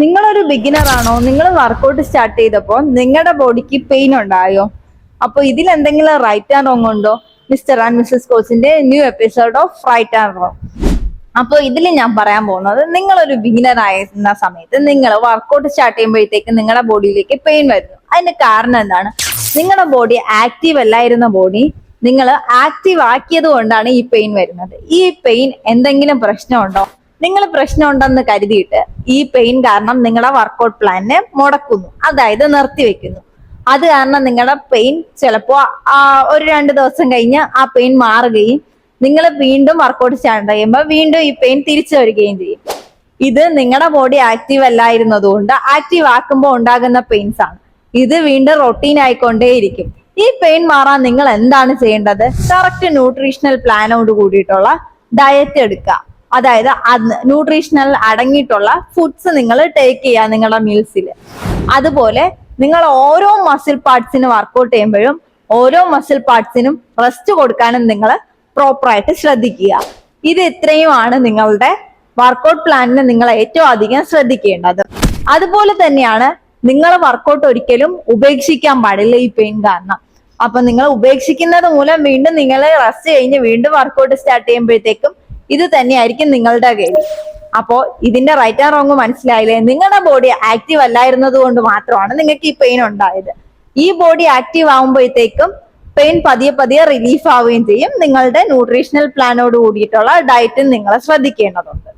നിങ്ങളൊരു ബിഗിനർ ആണോ? നിങ്ങൾ വർക്കൗട്ട് സ്റ്റാർട്ട് ചെയ്തപ്പോൾ നിങ്ങളുടെ ബോഡിക്ക് പെയിൻ ഉണ്ടായോ? അപ്പൊ ഇതിൽ എന്തെങ്കിലും റൈറ്റ് ആൻഡ് റോങ് ഉണ്ടോ? Mister and Mrs കോച്ചിന്റെ new episode of right and wrong അപ്പോൾ ഇതിൽ ഞാൻ പറയാൻ പോകുന്നത് നിങ്ങളൊരു ബിഗിനർ ആയിരുന്ന സമയത്ത് നിങ്ങൾ വർക്കൗട്ട് സ്റ്റാർട്ട് ചെയ്യുമ്പോഴത്തേക്ക് നിങ്ങളുടെ ബോഡിയിലേക്ക് പെയിൻ വരുന്നു. അതിന്റെ കാരണം എന്താണ്? നിങ്ങളുടെ ബോഡി ആക്റ്റീവ് അല്ലായിരുന്ന ബോഡി നിങ്ങൾ ആക്റ്റീവ് ആക്കിയത് കൊണ്ടാണ് ഈ പെയിൻ വരുന്നത്. ഈ പെയിൻ എന്തെങ്കിലും പ്രശ്നമുണ്ടോ? നിങ്ങൾ പ്രശ്നം ഉണ്ടെന്ന് കരുതിയിട്ട് ഈ പെയിൻ കാരണം നിങ്ങളുടെ വർക്കൗട്ട് പ്ലാനിനെ മുടക്കുന്നു. അതായത് നിർത്തിവെക്കുന്നു അത് കാരണം നിങ്ങളുടെ പെയിൻ ചിലപ്പോ ഒരു രണ്ട് ദിവസം കഴിഞ്ഞ് ആ പെയിൻ മാറുകയും നിങ്ങൾ വീണ്ടും വർക്കൗട്ട് സ്റ്റാർട്ട് ചെയ്യുമ്പോൾ വീണ്ടും ഈ പെയിൻ തിരിച്ചു വരികയും ചെയ്യും. ഇത് നിങ്ങളുടെ ബോഡി ആക്റ്റീവ് അല്ലായിരുന്നതുകൊണ്ട് ആക്റ്റീവ് ആക്കുമ്പോൾ ഉണ്ടാകുന്ന പെയിൻസ് ആണ്. ഇത് വീണ്ടും റൊട്ടീൻ ആയിക്കൊണ്ടേയിരിക്കും. ഈ പെയിൻ മാറാൻ നിങ്ങൾ എന്താണ് ചെയ്യേണ്ടത്? കറക്റ്റ് ന്യൂട്രീഷണൽ പ്ലാനോട് കൂടിയിട്ടുള്ള ഡയറ്റ് എടുക്കുക. അതായത് ന്യൂട്രീഷണൽ അടങ്ങിയിട്ടുള്ള ഫുഡ്സ് നിങ്ങൾ ടേക്ക് ചെയ്യുക നിങ്ങളുടെ മീൽസിൽ അതുപോലെ നിങ്ങൾ ഓരോ മസിൽ പാർട്സിന് വർക്കൗട്ട് ചെയ്യുമ്പോഴും ഓരോ മസിൽ പാർട്സിനും റെസ്റ്റ് കൊടുക്കാനും നിങ്ങൾ പ്രോപ്പറായിട്ട് ശ്രദ്ധിക്കുക. ഇത് ഇത്രയുമാണ് നിങ്ങളുടെ വർക്കൗട്ട് പ്ലാനിന് നിങ്ങൾ ഏറ്റവും അധികം ശ്രദ്ധിക്കേണ്ടത്. അതുപോലെ തന്നെയാണ് നിങ്ങൾ വർക്കൗട്ട് ഒരിക്കലും ഉപേക്ഷിക്കാൻ പാടില്ല ഈ പെയിൻ കാരണം. അപ്പൊ നിങ്ങൾ ഉപേക്ഷിക്കുന്നത് മൂലം വീണ്ടും നിങ്ങൾ റെസ്റ്റ് കഴിഞ്ഞ് വീണ്ടും വർക്കൗട്ട് സ്റ്റാർട്ട് ചെയ്യുമ്പോഴത്തേക്കും ഇത് തന്നെയായിരിക്കും നിങ്ങളുടെ ഗെയിം. അപ്പോ ഇതിന്റെ റൈറ്റ് ആൻഡ് റോങ് മനസ്സിലായില്ലേ? നിങ്ങളുടെ ബോഡി ആക്റ്റീവ് അല്ലായിരുന്നത് കൊണ്ട് മാത്രമാണ് നിങ്ങൾക്ക് ഈ പെയിൻ ഉണ്ടായത്. ഈ ബോഡി ആക്റ്റീവ് ആകുമ്പോഴത്തേക്കും പെയിൻ പതിയെ പതിയെ റിലീഫ് ആവുകയും ചെയ്യും. നിങ്ങളുടെ ന്യൂട്രീഷണൽ പ്ലാനോട് കൂടിയിട്ടുള്ള ഡയറ്റും നിങ്ങൾ ശ്രദ്ധിക്കേണ്ടതുണ്ട്.